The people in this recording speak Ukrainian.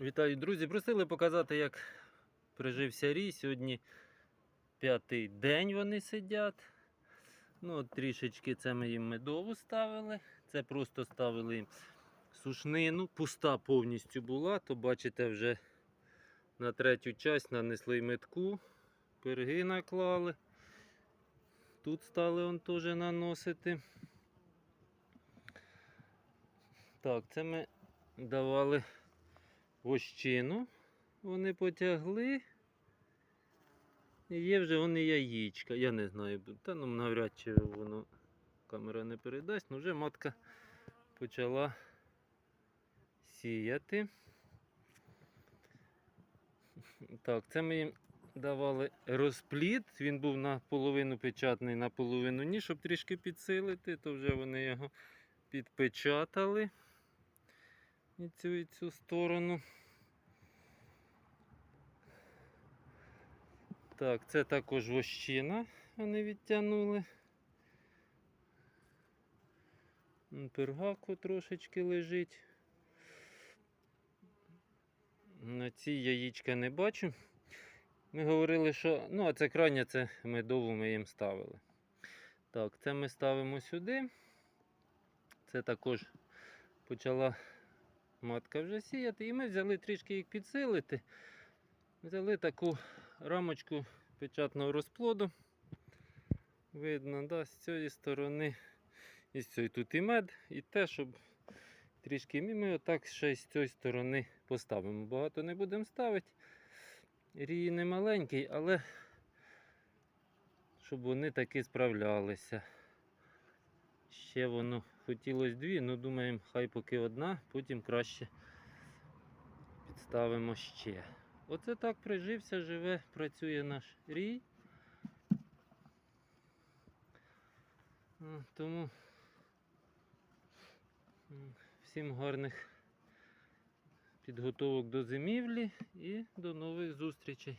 Вітаю, друзі! Просили показати, як прижився рій. Сьогодні п'ятий день вони сидять. Ну, от трішечки це ми їм медову ставили. Це просто ставили їм сушнину. Пуста повністю була, то бачите, вже на третю часть нанесли метку, пирги наклали. Тут стали он теж наносити. Так, це ми давали вощину. Вони потягли. І є вже вони яєчка. Я не знаю, та ну навряд чи воно камера не передасть, ну вже матка почала сіяти. Так, це ми їм давали розплід. Він був наполовину печатний, наполовину ні, щоб трішки підсилити, то вже вони його підпечатали і цю і цю сторону. Так, це також вощина вони відтягнули. Пергаку трошечки лежить. На цій яєчка не бачу. Ми говорили, що. Ну, а це крайня, це медову ми їм ставили. Так, це ми ставимо сюди. Це також почала матка вже сіяти. І ми взяли трішки їх підсилити. Взяли таку рамочку печатного розплоду. Видно, да, з цієї сторони. І з цієї тут і мед, і те, щоб трішки мі- ми отак ще з цієї сторони поставимо. Багато не будемо ставити. Рій не маленький, але щоб вони таки справлялися. Ще воно хотілося дві, ну думаємо, хай поки одна, потім краще підставимо ще. Оце так прижився, живе, працює наш рій. Тому всім гарних підготовок до зимівлі і до нових зустрічей.